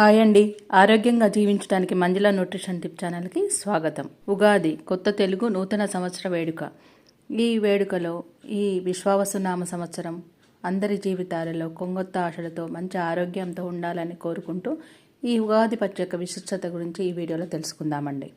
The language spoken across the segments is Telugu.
హాయ్ అండి. ఆరోగ్యంగా జీవించడానికి మంజుల న్యూట్రిషన్ టిప్ ఛానల్కి స్వాగతం. ఉగాది కొత్త తెలుగు నూతన సంవత్సర వేడుక. ఈ వేడుకలో ఈ విశ్వావసునామ సంవత్సరం అందరి జీవితాలలో కొంగొత్త ఆశలతో మంచి ఆరోగ్యంతో ఉండాలని కోరుకుంటూ ఈ ఉగాది పచ్చక విశిష్టత గురించి ఈ వీడియోలో తెలుసుకుందామండి.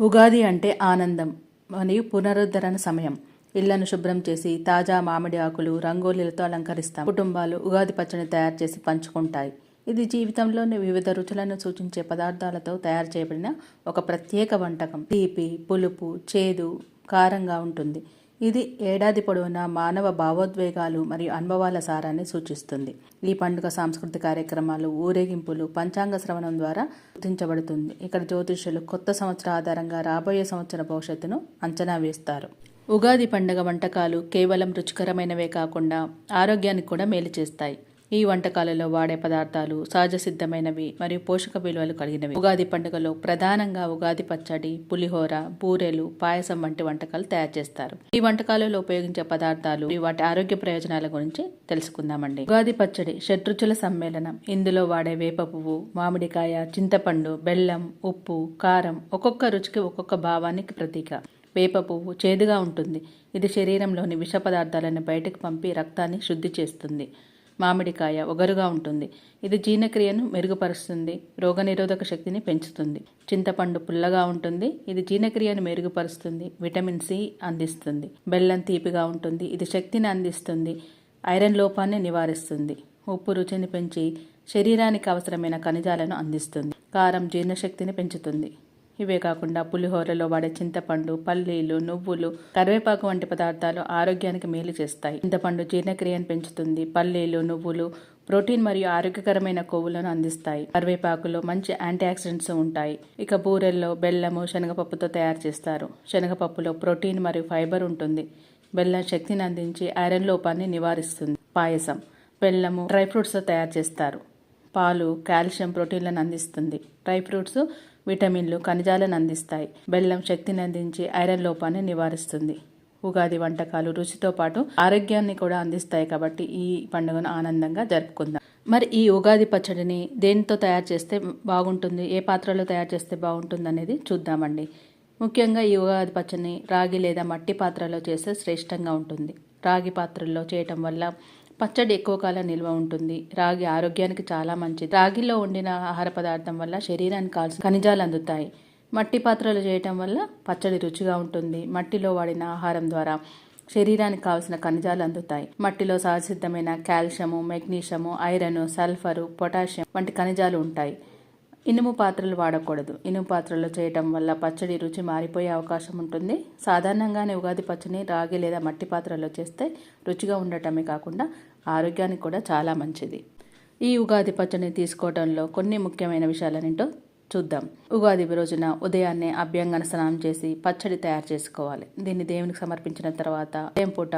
ఉగాది అంటే ఆనందం మరియు పునరుద్ధరణ సమయం. ఇళ్ళను శుభ్రం చేసి తాజా మామిడి ఆకులు రంగోలీలతో అలంకరిస్తాం. కుటుంబాలు ఉగాది పచ్చని తయారు చేసి పంచుకుంటాయి. ఇది జీవితంలోని వివిధ రుచులను సూచించే పదార్థాలతో తయారు చేయబడిన ఒక ప్రత్యేక వంటకం. తీపి పులుపు చేదు కారంగా ఉంటుంది. ఇది ఏడాది పొడవునా మానవ భావోద్వేగాలు మరియు అనుభవాల సారాన్ని సూచిస్తుంది. ఈ పండుగ సాంస్కృతిక కార్యక్రమాలు ఊరేగింపులు పంచాంగ శ్రవణం ద్వారా గుర్తించబడుతుంది. ఇక్కడ జ్యోతిష్యులు కొత్త సంవత్సర ఆధారంగా రాబోయే సంవత్సర భవిష్యత్తును అంచనా వేస్తారు. ఉగాది పండుగ వంటకాలు కేవలం రుచికరమైనవే కాకుండా ఆరోగ్యానికి కూడా మేలు చేస్తాయి. ఈ వంటకాలలో వాడే పదార్థాలు సహజ సిద్ధమైనవి మరియు పోషక విలువలు కలిగినవి. ఉగాది పండుగలో ప్రధానంగా ఉగాది పచ్చడి పులిహోర బూరెలు పాయసం వంటి వంటకాలు తయారు చేస్తారు. ఈ వంటకాలలో ఉపయోగించే పదార్థాలు వాటి ఆరోగ్య ప్రయోజనాల గురించి తెలుసుకుందామండి. ఉగాది పచ్చడి షడ్రుచుల సమ్మేళనం ఇందులో వాడే వేప పువ్వు మామిడికాయ చింతపండు బెల్లం ఉప్పు కారం ఒక్కొక్క రుచికి ఒక్కొక్క భావానికి ప్రతీక. వేప పువ్వు చేదుగా ఉంటుంది. ఇది శరీరంలోని విష పదార్థాలను బయటకు పంపి రక్తాన్ని శుద్ధి చేస్తుంది. మామిడికాయ ఒగరుగా ఉంటుంది. ఇది జీర్ణక్రియను మెరుగుపరుస్తుంది. రోగనిరోధక శక్తిని పెంచుతుంది. చింతపండు పుల్లగా ఉంటుంది. ఇది జీర్ణక్రియను మెరుగుపరుస్తుంది. విటమిన్ సి అందిస్తుంది. బెల్లం తీపిగా ఉంటుంది. ఇది శక్తిని అందిస్తుంది. ఐరన్ లోపాన్ని నివారిస్తుంది. ఉప్పు రుచిని పెంచి శరీరానికి అవసరమైన ఖనిజాలను అందిస్తుంది. కారం జీర్ణశక్తిని పెంచుతుంది. ఇవే కాకుండా పులిహోరలో వాడే చింతపండు పల్లీలు నువ్వులు కరివేపాకు వంటి పదార్థాలు ఆరోగ్యానికి మేలు చేస్తాయి. చింతపండు జీర్ణక్రియను పెంచుతుంది. పల్లీలు నువ్వులు ప్రోటీన్ మరియు ఆరోగ్యకరమైన కొవ్వులను అందిస్తాయి. కరివేపాకులో మంచి యాంటీ ఆక్సిడెంట్స్ ఉంటాయి. ఇక బూరెల్లో బెల్లము శనగపప్పుతో తయారు చేస్తారు. శనగపప్పులో ప్రోటీన్ మరియు ఫైబర్ ఉంటుంది. బెల్లం శక్తిని అందించి ఐరన్ లోపాన్ని నివారిస్తుంది. పాయసం బెల్లము డ్రై ఫ్రూట్స్తో తయారు చేస్తారు. పాలు కాల్షియం ప్రోటీన్లను అందిస్తుంది. డ్రై ఫ్రూట్స్ విటమిన్లు ఖనిజాలను అందిస్తాయి. బెల్లం శక్తిని అందించి ఐరన్ లోపాన్ని నివారిస్తుంది. ఉగాది వంటకాలు రుచితో పాటు ఆరోగ్యాన్ని కూడా అందిస్తాయి కాబట్టి ఈ పండుగను ఆనందంగా జరుపుకుందాం. మరి ఈ ఉగాది పచ్చడిని దేనితో తయారు చేస్తే బాగుంటుంది? ఏ పాత్రలో తయారు చేస్తే బాగుంటుంది అనేది చూద్దామండి. ముఖ్యంగా ఈ ఉగాది పచ్చడిని రాగి లేదా మట్టి పాత్రలో చేస్తే శ్రేష్టంగా ఉంటుంది. రాగి పాత్రల్లో చేయటం వల్ల పచ్చడి ఎక్కువ కాలం నిల్వ ఉంటుంది. రాగి ఆరోగ్యానికి చాలా మంచిది. రాగిలో వండిన ఆహార పదార్థం వల్ల శరీరానికి కావాల్సిన ఖనిజాలు అందుతాయి. మట్టి పాత్రలు చేయటం వల్ల పచ్చడి రుచిగా ఉంటుంది. మట్టిలో వాడిన ఆహారం ద్వారా శరీరానికి కావాల్సిన ఖనిజాలు అందుతాయి. మట్టిలో సహసిద్ధమైన calcium magnesium iron sulphur potassium వంటి ఖనిజాలు ఉంటాయి. ఇనుము పాత్రలు వాడకూడదు. ఇనుము పాత్రలు చేయటం వల్ల పచ్చడి రుచి మారిపోయే అవకాశం ఉంటుంది. సాధారణంగానే ఉగాది పచ్చడిని రాగి లేదా మట్టి పాత్రలో చేస్తే రుచిగా ఉండటమే కాకుండా ఆరోగ్యానికి కూడా చాలా మంచిది. ఈ ఉగాది పచ్చడిని తీసుకోవడంలో కొన్ని ముఖ్యమైన విషయాలనేంటో చూద్దాం. ఉగాది రోజున ఉదయాన్నే అభ్యంగన స్నానం చేసి పచ్చడి తయారు చేసుకోవాలి. దీన్ని దేవునికి సమర్పించిన తర్వాత ఉదయం పూట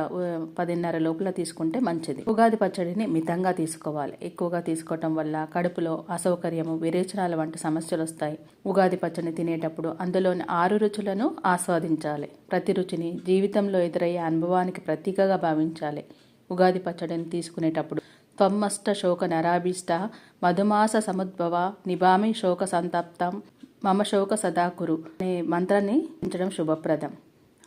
పదిన్నర లోపల తీసుకుంటే మంచిది. ఉగాది పచ్చడిని మితంగా తీసుకోవాలి. ఎక్కువగా తీసుకోవటం వల్ల కడుపులో అసౌకర్యము విరేచనాలు వంటి సమస్యలు వస్తాయి. ఉగాది పచ్చడిని తినేటప్పుడు అందులోని ఆరు రుచులను ఆస్వాదించాలి. ప్రతి రుచిని జీవితంలో ఎదురయ్యే అనుభవానికి ప్రతీకగా భావించాలి. ఉగాది పచ్చడిని తీసుకునేటప్పుడు త్వమ్మష్ట శోక నరాభీష్ట మధుమాస సముద్భవ నిభామి శోక సంతప్తం మమ శోక సదాకురు అనే మంత్రాన్ని ఉంచడం శుభప్రదం.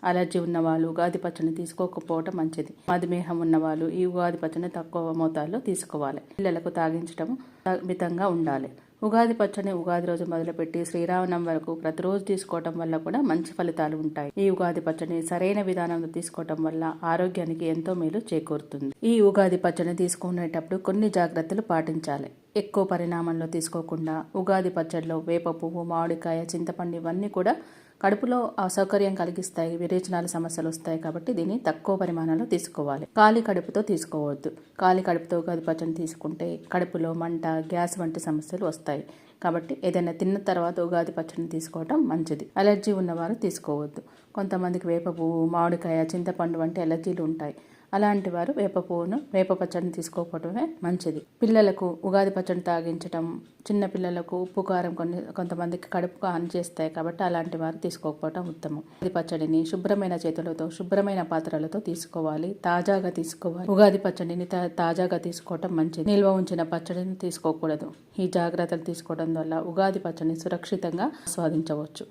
అలర్జీ ఉన్నవాళ్ళు ఉగాది పచ్చడిని తీసుకోకపోవటం మంచిది. మధుమేహం ఉన్నవాళ్ళు ఈ ఉగాది పచ్చడిని తక్కువ మోతాదులో తీసుకోవాలి. పిల్లలకు తాగించడం మితంగా ఉండాలి. ఉగాది పచ్చడిని ఉగాది రోజు మొదలుపెట్టి శ్రీరామనం వరకు ప్రతిరోజు తీసుకోవటం వల్ల కూడా మంచి ఫలితాలు ఉంటాయి. ఈ ఉగాది పచ్చడిని సరైన విధానంలో తీసుకోవటం వల్ల ఆరోగ్యానికి ఎంతో మేలు చేకూరుతుంది. ఈ ఉగాది పచ్చడిని తీసుకునేటప్పుడు కొన్ని జాగ్రత్తలు పాటించాలి. ఎక్కువ పరిణామంలో తీసుకోకుండా ఉగాది పచ్చడిలో వేప పువ్వు మామిడికాయ చింతపండు ఇవన్నీ కూడా కడుపులో అసౌకర్యం కలిగిస్తాయి విరేచనాల సమస్యలు వస్తాయి కాబట్టి దీన్ని తక్కువ పరిమాణంలో తీసుకోవాలి. ఖాళీ కడుపుతో తీసుకోవద్దు. ఖాళీ కడుపుతో ఉగాది తీసుకుంటే కడుపులో మంట గ్యాస్ వంటి సమస్యలు వస్తాయి. కాబట్టి ఏదైనా తిన్న తర్వాత ఉగాది పచ్చడిని తీసుకోవటం మంచిది. అలర్జీ ఉన్నవారు తీసుకోవద్దు. కొంతమందికి వేప పువ్వు మామిడికాయ చింతపండు వంటి అలర్జీలు ఉంటాయి. అలాంటి వారు వేప పువ్వును వేప పచ్చడిని తీసుకోకపోవడమే మంచిది. పిల్లలకు ఉగాది పచ్చడి తాగించటం చిన్న పిల్లలకు ఉప్పు కారం కొన్ని కొంతమందికి కడుపుకు హాని చేస్తాయి కాబట్టి అలాంటి వారు తీసుకోకపోవడం ఉత్తమం. ఉగాది పచ్చడిని శుభ్రమైన చేతులతో శుభ్రమైన పాత్రలతో తీసుకోవాలి. తాజాగా తీసుకోవాలి. ఉగాది పచ్చడిని తా- తాజాగా తీసుకోవటం మంచిది. నిల్వ ఉంచిన పచ్చడిని తీసుకోకూడదు. ఈ జాగ్రత్తలు తీసుకోవడం వల్ల ఉగాది పచ్చడిని సురక్షితంగా ఆస్వాదించవచ్చు.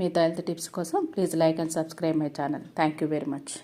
మిగతా హెల్త్ టిప్స్ కోసం please like and subscribe my channel. Thank you very much.